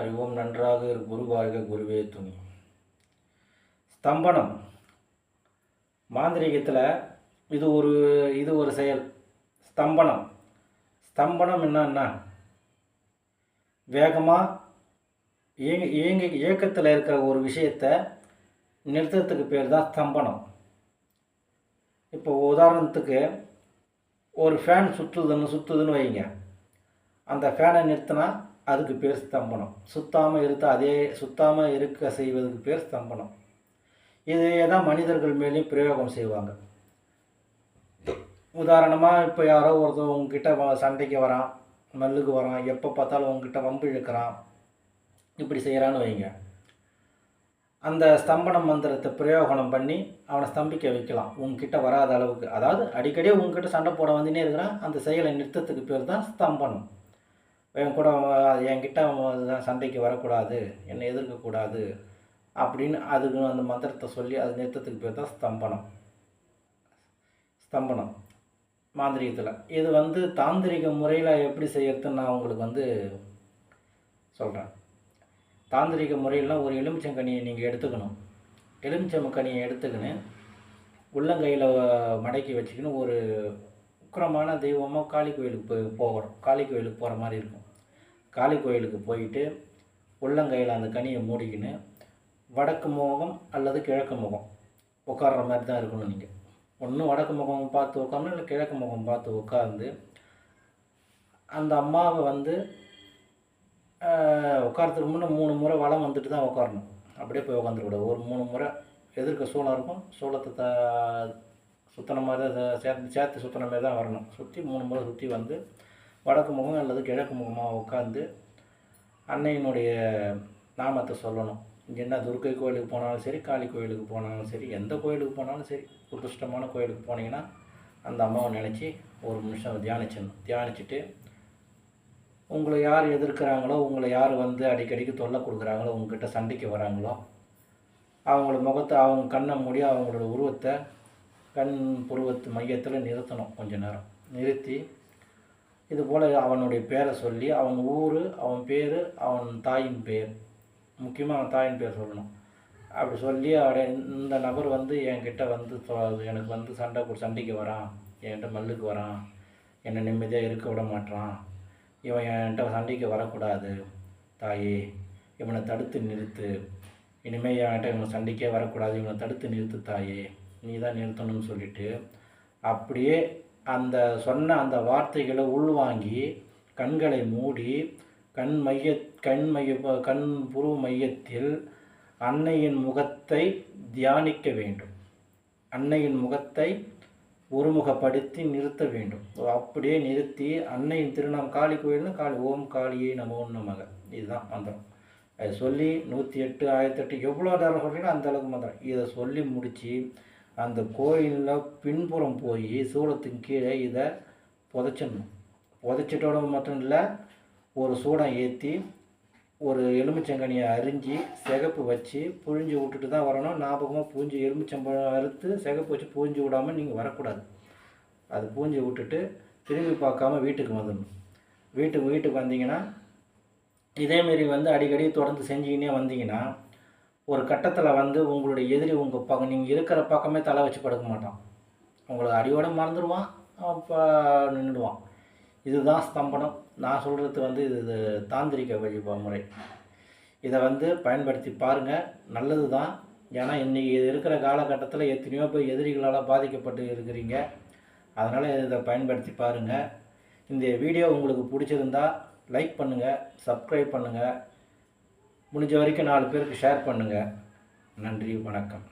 அறிவோம் நன்றாக குருவாக குருவே துணி. ஸ்தம்பனம். மாந்திரிகத்தில் இது ஒரு இது ஒரு செயல். ஸ்தம்பனம். ஸ்தம்பனம் என்னன்னா வேகமாக இயங்க இயங்கி இயக்கத்தில் இருக்கிற ஒரு விஷயத்தை நிறுத்தத்துக்கு பேர் தான் ஸ்தம்பனம். இப்போ உதாரணத்துக்கு ஒரு ஃபேன் சுற்றுதுன்னு சுற்றுதுன்னு வைங்க. அந்த ஃபேனை நிறுத்தினா அதுக்கு பேர் ஸ்தம்பனம். சுத்தாமல் இருக்க அதே சுத்தாமல் இருக்க செய்வதுக்கு பேர் ஸ்தம்பனம். இதையே தான் மனிதர்கள் மேலேயும் பிரயோகம் செய்வாங்க. உதாரணமாக இப்போ யாரோ ஒருத்தர் உங்ககிட்ட சண்டைக்கு வரான் மல்லுக்கு வரான் எப்போ பார்த்தாலும் உங்ககிட்ட வம்பு இழுக்கிறான் இப்படி செய்கிறான்னு வைங்க. அந்த ஸ்தம்பன மந்திரத்தை பிரயோகனம் பண்ணி அவனை ஸ்தம்பிக்க வைக்கலாம். உங்ககிட்ட வராத அளவுக்கு. அதாவது அடிக்கடி உங்ககிட்ட சண்டை போட வந்துனே இருக்கிறான். அந்த செயலை நிறுத்தத்துக்கு பேர் தான் ஸ்தம்பனம். என் கூட அவன் என்கிட்ட அவன் சண்டைக்கு வரக்கூடாது என்னை எதிர்க்கக்கூடாது அப்படின்னு அதுக்கு அந்த மந்திரத்தை சொல்லி அது நிறுத்தத்துக்கு பேர் தான் ஸ்தம்பனம். ஸ்தம்பனம். மாந்திரீகத்தில். இது வந்து தாந்திரிக முறையில் எப்படி செய்யறதுன்னு நான் உங்களுக்கு வந்து சொல்கிறேன் தாந்திரிக முறையிலாம் ஒரு எலுமிச்சங்கனியை நீங்கள் எடுத்துக்கணும். எலுமிச்சங்கனியை எடுத்துக்கின்னு உள்ளங்கையில் மடக்கி வச்சுக்கின்னு ஒரு உக்கிரமான தெய்வமாக காளி கோயிலுக்கு போய் போகிறோம் காளி கோயிலுக்கு போகிற மாதிரி இருக்கும். காளி கோயிலுக்கு போயிட்டு உள்ளங்கையில் அந்த கனியை மூடிக்கின்னு வடக்கு முகம் அல்லது கிழக்கு முகம் உட்கார்ற மாதிரி தான் இருக்கணும் நீங்கள் ஒன்று வடக்கு முகம் பார்த்து உட்காரணும் இல்லை கிழக்கு முகம் பார்த்து உட்கார்ந்து அந்த அம்மாவை வந்து உட்காரத்துக்கு முன்னே மூணு முறை வளம் வந்துட்டு தான் உட்காரணும். அப்படியே போய் உட்காந்துருக்கூடாது ஒரு மூணு முறை எதிர்க்க சூளம் இருக்கும். சூளத்தை த சுத்தின மாதிரி தான் சேர்த்து சேர்த்து சுத்தின மாதிரி தான் வரணும். சுற்றி மூணு முறை சுற்றி வந்து வடக்கு முகம் அல்லது கிழக்கு முகமாக உட்காந்து அன்னையினுடைய நாமத்தை சொல்லணும். இங்கே என்ன துர்க்கை கோயிலுக்கு போனாலும் சரி காளி கோயிலுக்கு போனாலும் சரி எந்த கோயிலுக்கு போனாலும் சரி பிரதிஷ்டமான கோயிலுக்கு போனீங்கன்னா அந்த அம்மாவை நினச்சி ஒரு நிமிஷம் தியானிச்சிடணும். தியானிச்சுட்டு உங்களை யார் எதிர்க்கிறாங்களோ உங்களை யார் வந்து அடிக்கடிக்கு தொல்லை கொடுக்குறாங்களோ உங்ககிட்ட சண்டைக்கு வராங்களோ அவங்கள முகத்தை அவங்க கண்ணை மூடி அவங்களோட உருவத்தை கண் புருவத்து மையத்தில் நிறுத்தணும் கொஞ்ச நேரம். நிறுத்தி இது போல் அவனுடைய பேரை சொல்லி அவன் ஊர் அவன் பேர் அவன் தாயின் பேர். முக்கியமாக அவன் தாயின் பேர் சொல்லணும். அப்படி சொல்லி அவடைய இந்த நபர் வந்து என்கிட்ட வந்து எனக்கு வந்து சண்டை கூட சண்டைக்கு வரான். என்கிட்ட மல்லுக்கு வரான். என்னை நிம்மதியாக இருக்க விட மாட்டான் இவன் என்கிட்ட சண்டைக்கு வரக்கூடாது. தாயே இவனை தடுத்து நிறுத்து. இனிமேல் என்கிட்ட இவனை சண்டைக்கே வரக்கூடாது. இவனை தடுத்து நிறுத்து தாயே. நீ தான் நிறுத்தணும்னு சொல்லிட்டு அப்படியே அந்த சொன்ன அந்த வார்த்தைகளை உள்வாங்கி கண்களை மூடி கண் மைய கண் மைய கண் புருவ மையத்தில் அன்னையின் முகத்தை தியானிக்க வேண்டும். அன்னையின் முகத்தை ஒருமுகப்படுத்தி நிறுத்த வேண்டும். அப்படியே நிறுத்தி அன்னையின் திருநாம் காளி கோயில்னு காளி ஓம் காளியை நமோ நமக. இதுதான் மந்திரம். அதை சொல்லி நூற்றி எட்டு ஆயிரத்தி எட்டு எவ்வளோ நேரம் சொல்கிறீங்களோ அந்தளவுக்கு மந்திரம். இதை சொல்லி முடித்து அந்த கோயிலில் பின்புறம் போய் சூளத்துக்கு கீழே இதை புதைச்சிடணும். புதைச்சிட்டோட மட்டும் இல்லை ஒரு சூடம் ஏற்றி ஒரு எலுமிச்சங்கனியை அரிஞ்சு சிகப்பு வச்சு புழிஞ்சு விட்டுட்டு தான் வரணும். ஞாபகமாக பூஞ்சி எலுமிச்சம்பழம் அறுத்து சிகப்பு வச்சு பூஞ்சி விடாமல் நீங்கள் வரக்கூடாது. அது பூஞ்சி விட்டுட்டு திரும்பி பார்க்காம வீட்டுக்கு வந்துடணும். வீட்டுக்கு வீட்டுக்கு வந்தீங்கன்னா இதேமாரி வந்து அடிக்கடி தொடர்ந்து செஞ்சுக்கினே வந்தீங்கன்னா ஒரு கட்டத்தில் வந்து உங்களுடைய எதிரி உங்கள் பக்கம் நீங்கள் இருக்கிற பக்கமே தலை வச்சு படுக்க மாட்டான். உங்களுக்கு அடியோடு மறந்துடுவான் அப்போ நின்றுடுவான் இதுதான் ஸ்தம்பனம். நான் சொல்கிறது வந்து இது தாந்திரிக வழிபா முறை. இதை வந்து பயன்படுத்தி பாருங்கள் நல்லது தான் ஏன்னா இன்றைக்கி இருக்கிற காலகட்டத்தில் எத்தனையோ பேர் எதிரிகளால் பாதிக்கப்பட்டு இருக்கிறீங்க. அதனால் இதை பயன்படுத்தி பாருங்கள் இந்த வீடியோ உங்களுக்கு பிடிச்சிருந்தா லைக் பண்ணுங்கள் சப்ஸ்கிரைப் பண்ணுங்கள் முடிஞ்ச வரைக்கும் நாலு பேருக்கு ஷேர் பண்ணுங்கள் நன்றி வணக்கம்.